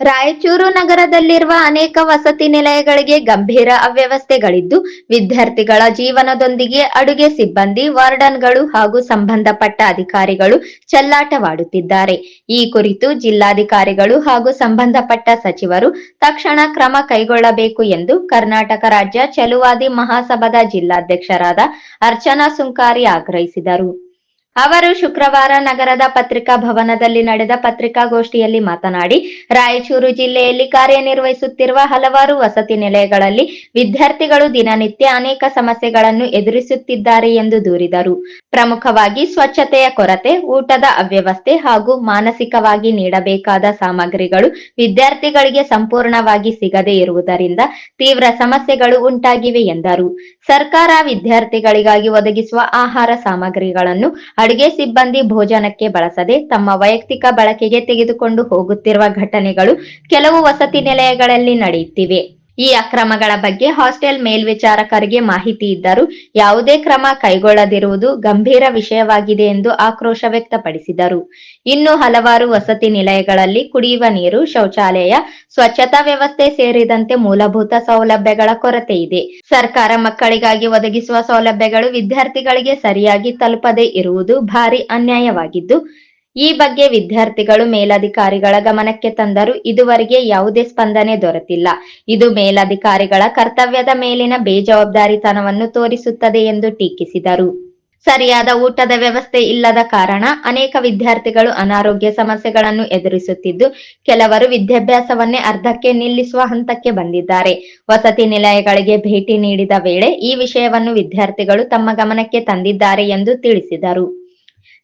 ರಾಯಚೂರು ನಗರದಲ್ಲಿರುವ ಅನೇಕ ವಸತಿ ನಿಲಯಗಳಿಗೆ ಗಂಭೀರ ಅವ್ಯವಸ್ಥೆಗಳಿದ್ದು, ವಿದ್ಯಾರ್ಥಿಗಳ ಜೀವನದೊಂದಿಗೆ ಅಡುಗೆ ಸಿಬ್ಬಂದಿ, ವಾರ್ಡನ್ಗಳು ಹಾಗೂ ಸಂಬಂಧಪಟ್ಟ ಅಧಿಕಾರಿಗಳು ಚೆಲ್ಲಾಟವಾಡುತ್ತಿದ್ದಾರೆ. ಈ ಕುರಿತು ಜಿಲ್ಲಾಧಿಕಾರಿಗಳು ಹಾಗೂ ಸಂಬಂಧಪಟ್ಟ ಸಚಿವರು ತಕ್ಷಣ ಕ್ರಮ ಕೈಗೊಳ್ಳಬೇಕು ಎಂದು ಕರ್ನಾಟಕ ರಾಜ್ಯ ಚೆಲುವಾದಿ ಮಹಾಸಭಾದ ಜಿಲ್ಲಾಧ್ಯಕ್ಷರಾದ ಅರ್ಚನಾ ಸುಂಕಾರಿ ಆಗ್ರಹಿಸಿದರು. ಅವರು ಶುಕ್ರವಾರ ನಗರದ ಪತ್ರಿಕಾ ಭವನದಲ್ಲಿ ನಡೆದ ಪತ್ರಿಕಾಗೋಷ್ಠಿಯಲ್ಲಿ ಮಾತನಾಡಿ, ರಾಯಚೂರು ಜಿಲ್ಲೆಯಲ್ಲಿ ಕಾರ್ಯನಿರ್ವಹಿಸುತ್ತಿರುವ ಹಲವಾರು ವಸತಿ ನಿಲಯಗಳಲ್ಲಿ ವಿದ್ಯಾರ್ಥಿಗಳು ದಿನನಿತ್ಯ ಅನೇಕ ಸಮಸ್ಯೆಗಳನ್ನು ಎದುರಿಸುತ್ತಿದ್ದಾರೆ ಎಂದು ದೂರಿದರು. ಪ್ರಮುಖವಾಗಿ ಸ್ವಚ್ಛತೆಯ ಕೊರತೆ, ಊಟದ ಅವ್ಯವಸ್ಥೆ ಹಾಗೂ ಮಾನಸಿಕವಾಗಿ ನೀಡಬೇಕಾದ ಸಾಮಗ್ರಿಗಳು ವಿದ್ಯಾರ್ಥಿಗಳಿಗೆ ಸಂಪೂರ್ಣವಾಗಿ ಸಿಗದೇ ಇರುವುದರಿಂದ ತೀವ್ರ ಸಮಸ್ಯೆಗಳು ಉಂಟಾಗಿವೆ ಎಂದರು. ಸರ್ಕಾರ ವಿದ್ಯಾರ್ಥಿಗಳಿಗಾಗಿ ಒದಗಿಸುವ ಆಹಾರ ಸಾಮಗ್ರಿಗಳನ್ನು ಅಡುಗೆ ಸಿಬ್ಬಂದಿ ಭೋಜನಕ್ಕೆ ಬಳಸದೆ ತಮ್ಮ ವೈಯಕ್ತಿಕ ಬಳಕೆಗೆ ತೆಗೆದುಕೊಂಡು ಹೋಗುತ್ತಿರುವ ಘಟನೆಗಳು ಕೆಲವು ವಸತಿ ನಿಲಯಗಳಲ್ಲಿ ನಡೆಯುತ್ತಿವೆ. ಈ ಅಕ್ರಮಗಳ ಬಗ್ಗೆ ಹಾಸ್ಟೆಲ್ ಮೇಲ್ವಿಚಾರಕರಿಗೆ ಮಾಹಿತಿ ಇದ್ದರೂ ಯಾವುದೇ ಕ್ರಮ ಕೈಗೊಳ್ಳದಿರುವುದು ಗಂಭೀರ ವಿಷಯವಾಗಿದೆ ಎಂದು ಆಕ್ರೋಶ ವ್ಯಕ್ತಪಡಿಸಿದರು. ಇನ್ನು ಹಲವಾರು ವಸತಿ ನಿಲಯಗಳಲ್ಲಿ ಕುಡಿಯುವ ನೀರು, ಶೌಚಾಲಯ, ಸ್ವಚ್ಛತಾ ವ್ಯವಸ್ಥೆ ಸೇರಿದಂತೆ ಮೂಲಭೂತ ಸೌಲಭ್ಯಗಳ ಕೊರತೆ ಇದೆ. ಸರ್ಕಾರ ಮಕ್ಕಳಿಗಾಗಿ ಒದಗಿಸುವ ಸೌಲಭ್ಯಗಳು ವಿದ್ಯಾರ್ಥಿಗಳಿಗೆ ಸರಿಯಾಗಿ ತಲುಪದೇ ಇರುವುದು ಭಾರಿ ಅನ್ಯಾಯವಾಗಿದ್ದು ಈ ಬಗ್ಗೆ ವಿದ್ಯಾರ್ಥಿಗಳು ಮೇಲಧಿಕಾರಿಗಳ ಗಮನಕ್ಕೆ ತಂದರೂ ಇದುವರೆಗೆ ಯಾವುದೇ ಸ್ಪಂದನೆ ದೊರೆತಿಲ್ಲ. ಇದು ಮೇಲಧಿಕಾರಿಗಳ ಕರ್ತವ್ಯದ ಮೇಲಿನ ಬೇಜವಾಬ್ದಾರಿತನವನ್ನು ತೋರಿಸುತ್ತದೆ ಎಂದು ಟೀಕಿಸಿದರು. ಸರಿಯಾದ ಊಟದ ವ್ಯವಸ್ಥೆ ಇಲ್ಲದ ಕಾರಣ ಅನೇಕ ವಿದ್ಯಾರ್ಥಿಗಳು ಅನಾರೋಗ್ಯ ಸಮಸ್ಯೆಗಳನ್ನು ಎದುರಿಸುತ್ತಿದ್ದು, ಕೆಲವರು ವಿದ್ಯಾಭ್ಯಾಸವನ್ನೇ ಅರ್ಧಕ್ಕೆ ನಿಲ್ಲಿಸುವ ಹಂತಕ್ಕೆ ಬಂದಿದ್ದಾರೆ. ವಸತಿ ನಿಲಯಗಳಿಗೆ ಭೇಟಿ ನೀಡಿದ ವೇಳೆ ಈ ವಿಷಯವನ್ನು ವಿದ್ಯಾರ್ಥಿಗಳು ತಮ್ಮ ಗಮನಕ್ಕೆ ತಂದಿದ್ದಾರೆ ಎಂದು ತಿಳಿಸಿದರು.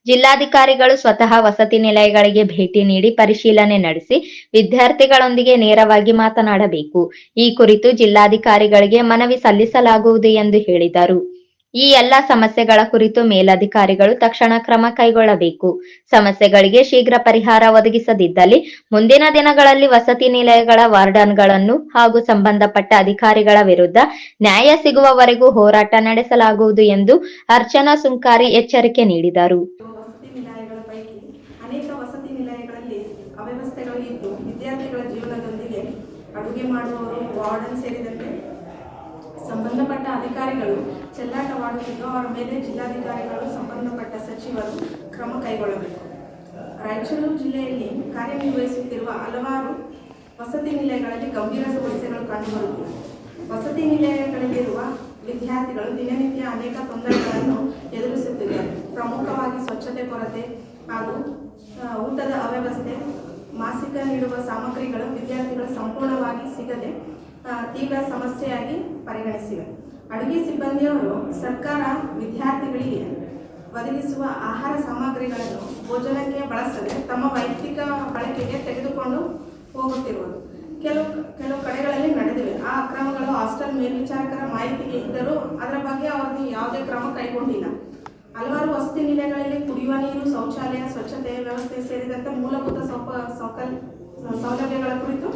ಜಿಲ್ಲಾಧಿಕಾರಿಗಳು ಸ್ವತಃ ವಸತಿ ನಿಲಯಗಳಿಗೆ ಭೇಟಿ ನೀಡಿ ಪರಿಶೀಲನೆ ನಡೆಸಿ ವಿದ್ಯಾರ್ಥಿಗಳೊಂದಿಗೆ ನೇರವಾಗಿ ಮಾತನಾಡಬೇಕು. ಈ ಕುರಿತು ಜಿಲ್ಲಾಧಿಕಾರಿಗಳಿಗೆ ಮನವಿ ಸಲ್ಲಿಸಲಾಗುವುದು ಎಂದು ಹೇಳಿದರು. ಈ ಎಲ್ಲ ಸಮಸ್ಯೆಗಳ ಕುರಿತು ಮೇಲಧಿಕಾರಿಗಳು ತಕ್ಷಣ ಕ್ರಮ ಕೈಗೊಳ್ಳಬೇಕು. ಸಮಸ್ಯೆಗಳಿಗೆ ಶೀಘ್ರ ಪರಿಹಾರ ಒದಗಿಸದಿದ್ದಲ್ಲಿ ಮುಂದಿನ ದಿನಗಳಲ್ಲಿ ವಸತಿ ನಿಲಯಗಳ ವಾರ್ಡನ್ಗಳನ್ನು ಹಾಗೂ ಸಂಬಂಧಪಟ್ಟ ಅಧಿಕಾರಿಗಳ ವಿರುದ್ಧ ನ್ಯಾಯ ಸಿಗುವವರೆಗೂ ಹೋರಾಟ ನಡೆಸಲಾಗುವುದು ಎಂದು ಅರ್ಚನಾ ಸುಂಕಾರಿ ಎಚ್ಚರಿಕೆ ನೀಡಿದರು ವಸತಿ ನಿಲಯಗಳ ಪೈಕಿ ಅನೇಕ ವಸತಿ ನಿಲಯಗಳಲ್ಲಿ ಅವ್ಯವಸ್ಥೆಗಳು ಇದ್ದು ವಿದ್ಯಾರ್ಥಿಗಳ ಜೀವನದೊಂದಿಗೆ ಮಾಡುವವರು, ವಾರ್ಡನ್ ಸೇರಿದಂತೆ ಸಂಬಂಧಪಟ್ಟ ಅಧಿಕಾರಿಗಳು ಚೆಲ್ಲಾಟವಾಡುತ್ತಿದ್ದು ಅವರ ಮೇಲೆ ಜಿಲ್ಲಾಧಿಕಾರಿಗಳು, ಸಂಬಂಧಪಟ್ಟ ಸಚಿವರು ಕ್ರಮ ಕೈಗೊಳ್ಳಬೇಕು. ರಾಯಚೂರು ಜಿಲ್ಲೆಯಲ್ಲಿ ಕಾರ್ಯನಿರ್ವಹಿಸುತ್ತಿರುವ ಹಲವಾರು ವಸತಿ ನಿಲಯಗಳಲ್ಲಿ ಗಂಭೀರ ಸಮಸ್ಯೆಗಳು ಕಂಡುಬರುತ್ತಿವೆ. ವಸತಿ ನಿಲಯಗಳಲ್ಲಿರುವ ವಿದ್ಯಾರ್ಥಿಗಳು ದಿನನಿತ್ಯ ಅನೇಕ ತೊಂದರೆಗಳನ್ನು ಎದುರಿಸುತ್ತಿದ್ದಾರೆ. ಪ್ರಮುಖವಾಗಿ ಸ್ವಚ್ಛತೆ ಕೊರತೆ ಹಾಗೂ ಊಟದ ಅವ್ಯವಸ್ಥೆ ಮಾಸಿಕ ನೀಡುವ ಸಾಮಗ್ರಿಗಳು ವಿದ್ಯಾರ್ಥಿಗಳು ಸಂಪೂರ್ಣವಾಗಿ ಸಿಗದೆ ತೀವ್ರ ಸಮಸ್ಯೆಯಾಗಿ ಪರಿಗಣಿಸಿವೆ. ಅಡುಗೆ ಸಿಬ್ಬಂದಿಯವರು ಸರ್ಕಾರ ವಿದ್ಯಾರ್ಥಿಗಳಿಗೆ ಒದಗಿಸುವ ಆಹಾರ ಸಾಮಗ್ರಿಗಳನ್ನು ಭೋಜನಕ್ಕೆ ಬಳಸದೆ ತಮ್ಮ ವೈಯಕ್ತಿಕ ಬಳಕೆಗೆ ತೆಗೆದುಕೊಂಡು ಹೋಗುತ್ತಿರುವುದು. ಕೆಲವು ಕೆಲವು ಕಡೆಗಳಲ್ಲಿ ನಡೆದಿವೆ. ಆ ಅಕ್ರಮಗಳು ಹಾಸ್ಟೆಲ್ ಮೇಲ್ವಿಚಾರಕರ ಮಾಹಿತಿಗೆ ಇದ್ದರೂ ಅದರ ಬಗ್ಗೆ ಅವರಿಗೆ ಯಾವುದೇ ಕ್ರಮ ಕೈಗೊಂಡಿಲ್ಲ. ಹಲವಾರು ವಸತಿ ನಿಲಯಗಳಲ್ಲಿ ಕುಡಿಯುವ ನೀರು, ಶೌಚಾಲಯ ಸ್ವಚ್ಛತೆ ವ್ಯವಸ್ಥೆ ಸೇರಿದಂತೆ ಮೂಲಭೂತ ಸೌಕಲ್, ಸೌಲಭ್ಯಗಳ ಕುರಿತು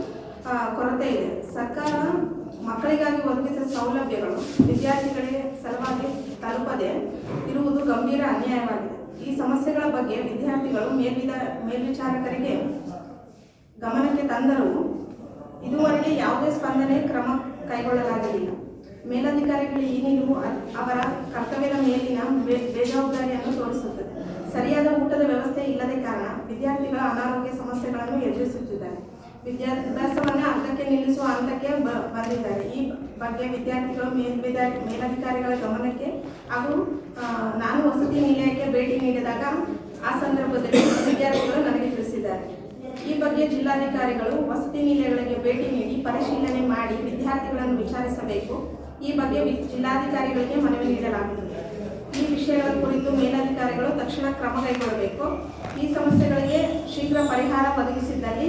ಕೊರತೆ ಇದೆ. ಸರ್ಕಾರ ಮಕ್ಕಳಿಗಾಗಿ ಒದಗಿಸಿದ ಸೌಲಭ್ಯಗಳು ವಿದ್ಯಾರ್ಥಿಗಳಿಗೆ ಸಲುವಾಗಿ ತಲುಪದೆ ಇರುವುದು ಗಂಭೀರ ಅನ್ಯಾಯವಾಗಿದೆ. ಈ ಸಮಸ್ಯೆಗಳ ಬಗ್ಗೆ ವಿದ್ಯಾರ್ಥಿಗಳು ಮೇಲ್ವಿದ, ಮೇಲ್ವಿಚಾರಕರಿಗೆ ಗಮನಕ್ಕೆ ತಂದರೂ ಇದುವರೆಗೆ ಯಾವುದೇ ಸ್ಪಂದನೆ ಕ್ರಮ ಕೈಗೊಳ್ಳಲಾಗಲಿಲ್ಲ. ಮೇಲಧಿಕಾರಿಗಳು ಈ ನಿಲುವು ಅವರ ಕರ್ತವ್ಯದ ಮೇಲಿನ ಬೇಜವಾಬ್ದಾರಿಯನ್ನು ತೋರಿಸುತ್ತದೆ. ಸರಿಯಾದ ಊಟದ ವ್ಯವಸ್ಥೆ ಇಲ್ಲದ ಕಾರಣ ವಿದ್ಯಾರ್ಥಿಗಳ ಅನಾರೋಗ್ಯ ಸಮಸ್ಯೆಗಳನ್ನು ಎದುರಿಸುತ್ತಿದ್ದಾರೆ. ವಿದ್ಯಾಭ್ಯಾಸವನ್ನು ಅರ್ಧಕ್ಕೆ ನಿಲ್ಲಿಸುವ ಹಂತಕ್ಕೆ ಬಂದಿದ್ದಾರೆ. ಈ ಬಗ್ಗೆ ವಿದ್ಯಾರ್ಥಿಗಳು ಮೇಲಧಿಕಾರಿಗಳ ಗಮನಕ್ಕೆ ಹಾಗೂ ನಾನು ವಸತಿ ನಿಲಯಕ್ಕೆ ಭೇಟಿ ನೀಡಿದಾಗ ಆ ಸಂದರ್ಭದಲ್ಲಿ ವಿದ್ಯಾರ್ಥಿಗಳು ನನಗೆ ತಿಳಿಸಿದ್ದಾರೆ. ಈ ಬಗ್ಗೆ ಜಿಲ್ಲಾಧಿಕಾರಿಗಳು ವಸತಿ ನಿಲಯಗಳಿಗೆ ಭೇಟಿ ನೀಡಿ ಪರಿಶೀಲನೆ ಮಾಡಿ ವಿದ್ಯಾರ್ಥಿಗಳನ್ನು ವಿಚಾರಿಸಬೇಕು. ಈ ಬಗ್ಗೆ ಜಿಲ್ಲಾಧಿಕಾರಿಗಳಿಗೆ ಮನವಿ ನೀಡಲಾಗಿದೆ ಈ ವಿಷಯಗಳ ಕುರಿತು ಮೇಲಧಿಕಾರಿಗಳು ತಕ್ಷಣ ಕ್ರಮ ಕೈಗೊಳ್ಳಬೇಕು. ಈ ಸಮಸ್ಯೆಗಳಿಗೆ ಶೀಘ್ರ ಪರಿಹಾರ ಒದಗಿಸಿದ್ದಲ್ಲಿ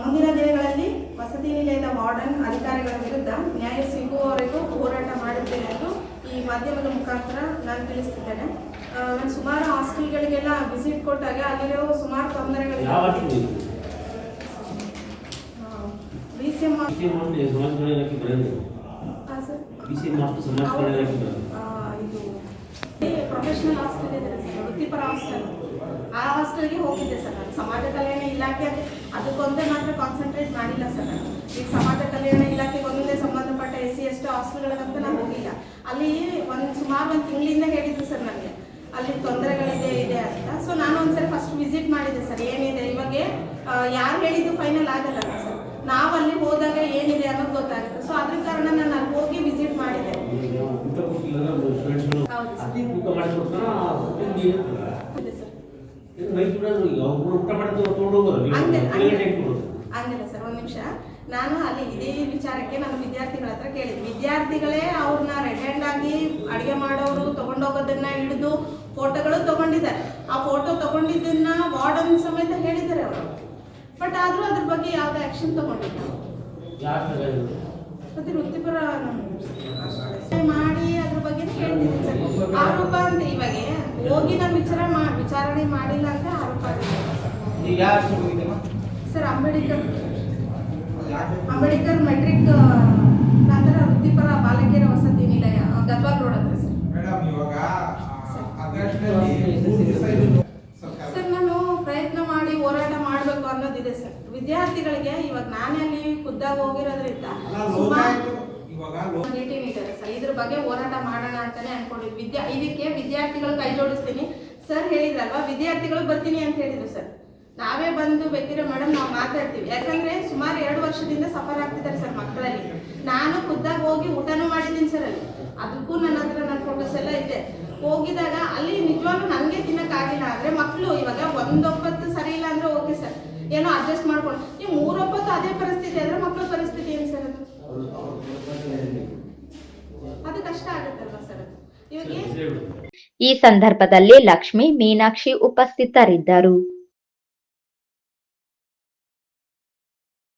ಮುಂದಿನ ದಿನಗಳಲ್ಲಿ ವಸತಿ ನಿಲಯದ ವಾರ್ಡನ್ ಅಧಿಕಾರಿಗಳ ವಿರುದ್ಧ ನ್ಯಾಯ ಸಿಗುವವರೆಗೂ ಹೋರಾಟ ಮಾಡುತ್ತೇನೆ ಎಂದು ಈ ಮಾಧ್ಯಮದ ಮುಖಾಂತರ ನಾನು ತಿಳಿಸ್ತಿದ್ದೇನೆ. ನಾನು ಸುಮಾರು ಹಾಸ್ಟೆಲ್ಗಳಿಗೆಲ್ಲ ವಿಸಿಟ್ ಕೊಟ್ಟಾಗ ಅಲ್ಲಿರೋ ಸುಮಾರು ತೊಂದರೆಗಳಿವೆ? ಬಿ ಸಿ ಎಂ ಇದು ಪ್ರೊಫೆಷನಲ್ ಹಾಸ್ಟೆಲ್ ಇದೆ ಸರ್ ವೃತ್ತಿಪರ ಹಾಸ್ಟೆಲ್ ಆ ಹಾಸ್ಟೆಲ್ಗೆ ಹೋಗಿದ್ದೆ ಸರ್ ನಾನು. ಸಮಾಜ ಕಲ್ಯಾಣ ಇಲಾಖೆ ಅದಕ್ಕೊಂದೇ ಮಾತ್ರ ಕಾನ್ಸಂಟ್ರೇಟ್ ಮಾಡಿಲ್ಲ ಸರ್ ನಾನು. ಈಗ ಸಮಾಜ ಕಲ್ಯಾಣ ಇಲಾಖೆಗೆ ಒಂದೊಂದೇ ಸಂಬಂಧಪಟ್ಟ ಎಸ್ ಸಿ ಎಸ್ ಟಿ ಹಾಸ್ಟೆಲ್ಗಳಂತ ನಾನು ಹೋಗಿಲ್ಲ. ಅಲ್ಲಿ ಒಂದು ಸುಮಾರು ಒಂದು ತಿಂಗಳಿಂದ ಹೇಳಿದ್ರು ಸರ್ ನನಗೆ. ಅಲ್ಲಿ ತೊಂದರೆಗಳಿದೆ ಇದೆ ಅಂತ. ಸೊ ನಾನು ಒಂದ್ಸರಿ ಫಸ್ಟ್ ವಿಸಿಟ್ ಮಾಡಿದ್ದೆ ಸರ್. ಏನಿದೆ? ಇವಾಗ ಯಾರು ಹೇಳಿದ್ದು ಫೈನಲ್ ಆಗಲ್ಲ ಸರ್ ನಾವು ಅಲ್ಲಿ ಹೋದಾಗ ಏನಿದೆ ಅನ್ನೋದು ಗೊತ್ತಾಗುತ್ತೆ ಸೊ ಅದ್ರ ಕಾರಣ ನಾನು ಅಲ್ಲಿ ಹೋಗಿ ವಿಸಿಟ್ ಮಾಡಿದ್ದೆ ಈಗ ಊಟ ಕೊಟ್ಟಿಲ್ಲ ಸ್ಟೂಡೆಂಟ್ಸ್ಗಳು ಹೌದು ಸರ್. ಅತಿ ಕೂಡ ಊಟ ಮಾಡಿದ್ದು ಹಂಗಿಲ್ಲ ಸರ್ ಒಂದು ನಿಮಿಷ. ನಾನು ಅಲ್ಲಿ ಇದೇ ವಿಚಾರಕ್ಕೆ ನಾನು ವಿದ್ಯಾರ್ಥಿಗಳ ಹತ್ರ ಕೇಳಿದ್ದೆ ವಿದ್ಯಾರ್ಥಿಗಳೇ ಅವ್ರನ್ನ ರೆಡ್ ಹ್ಯಾಂಡ್ ಆಗಿ ಅಡುಗೆ ಮಾಡೋರು ತಗೊಂಡೋಗೋದನ್ನ ಹಿಡಿದು ಫೋಟೋಗಳು ತಗೊಂಡಿದ್ದಾರೆ. ಆ ಫೋಟೋ ತಗೊಂಡಿದ್ದನ್ನ ವಾರ್ಡನ್ ಸಮೇತ ಹೇಳಿದ್ದಾರೆ ಅವರು. ಬಟ್ ಆದರೂ ಅದ್ರ ಬಗ್ಗೆ ಯಾವುದೇ ಆಕ್ಷನ್ ತಗೊಂಡಿಲ್ಲ. ಯಾರು ತಗೊಂಡಿದ್ದು? ಮತ್ತೆ ವೃತ್ತಿಪರ ಮಾಡಿ ಅದ್ರ ಬಗ್ಗೆ ಹೇಳ್ತೀನಿ ಸರ್. ಆರೋಪ ಅಂತ ಇವಾಗ ಹೋಗಿ ನಮ್ಮ ವಿಚಾರ ವಿಚಾರಣೆ ಮಾಡಿಲ್ಲ ಅಂತ ಆರೋಪ? ಸರ್ ಅಂಬೇಡ್ಕರ್. ಅಂಬೇಡ್ಕರ್ ಮೆಟ್ರಿಕ್ ನಂತರ ವೃತ್ತಿಪರ ಬಾಲಕಿಯರ ವಸತಿ ನಿಲಯ ಗದ್ವಾಲ್ ರೋಡ್ ಹತ್ರ ಸರ್. ಸರ್. ನಾನು ಪ್ರಯತ್ನ ಮಾಡಿ ಹೋರಾಟ ಮಾಡಬೇಕು ಅನ್ನೋದಿದೆ ಸರ್. ವಿದ್ಯಾರ್ಥಿಗಳಿಗೆ ಇವಾಗ ನಾನೇ ಅಲ್ಲಿ ಖುದ್ದಾಗಿ ಹೋಗಿರೋದ್ರಿಂದ ಅಲ್ಲ, ಸುಮಾರು ಲೋಕಾಯುಕ್ತ ಇವಾಗ ಲೋ- ಮೀಟಿಂಗ್ ಇದ್ದಾರೆ ಸರ್ ಇದ್ರ ಬಗ್ಗೆ ಹೋರಾಟ ಮಾಡೋಣ ಅಂತಾನೆ ಅನ್ಕೊಂಡಿದ್ವಿ. ವಿದ್ಯಾ, ಇದಕ್ಕೆ ವಿದ್ಯಾರ್ಥಿಗಳು ಕೈ ಜೋಡಿಸ್ತೀನಿ. ಸರ್ ಹೇಳಿದ್ರಲ್ವಾ, ವಿದ್ಯಾರ್ಥಿಗಳು ಬರ್ತೀನಿ ಅಂತ ಹೇಳಿದ್ರು ಸರ್. ನಾವೇ ಬಂದು ಬೇಕಿರೋ ಮೇಡಮ್ ನಾವು ಮಾತಾಡ್ತೀವಿ. ಯಾಕಂದ್ರೆ ಸುಮಾರು ಎರಡು ವರ್ಷದಿಂದ ಸಫರ್ ಆಗ್ತಿದ್ದಾರೆ ಸರ್ ಮಕ್ಕಳಲ್ಲಿ. ನಾನು ಖುದ್ದಾಗ ಹೋಗಿ ಊಟನೂ ಮಾಡಿದ್ದೀನಿ ಸರ್ ಅಲ್ಲಿ. ಅದಕ್ಕೂ ನನ್ನ ಹತ್ರ ನನ್ನ ಫೋಟೋಸ್ ಎಲ್ಲ ಇದೆ. ಹೋಗಿದಾಗ ಅಲ್ಲಿ ನಿಜವಾಗ್ಲೂ ನನಗೆ ತಿನ್ನಕ್ಕಾಗಿಲ್ಲ ಅಂದ್ರೆ ಮಕ್ಕಳು ಇವಾಗ ಒಂದೊಪ್ಪತ್ತು ಸರಿ ಇಲ್ಲ ಅಂದ್ರೆ ಓಕೆ ಸರ್. ಏನೋ ಅಡ್ಜಸ್ಟ್ ಮಾಡ್ಕೊಂಡು ನೀವು ಮೂರೊಪ್ಪತ್ತು ಅದೇ ಪರಿಸ್ಥಿತಿ ಆದ್ರೆ ಮಕ್ಕಳ ಪರಿಸ್ಥಿತಿ ಏನು ಸರ್ ಅದು ಅದು ಕಷ್ಟ ಆಗುತ್ತಲ್ವಾ ಸರ್ ಅದು ಇವಾಗ ಏನ್ ಸರಿ, ಸರಿ ಬಿಡು. ಈ ಸಂದರ್ಭದಲ್ಲಿ ಲಕ್ಷ್ಮಿ ಮೀನಾಕ್ಷಿ ಉಪಸ್ಥಿತರಿದ್ದರು.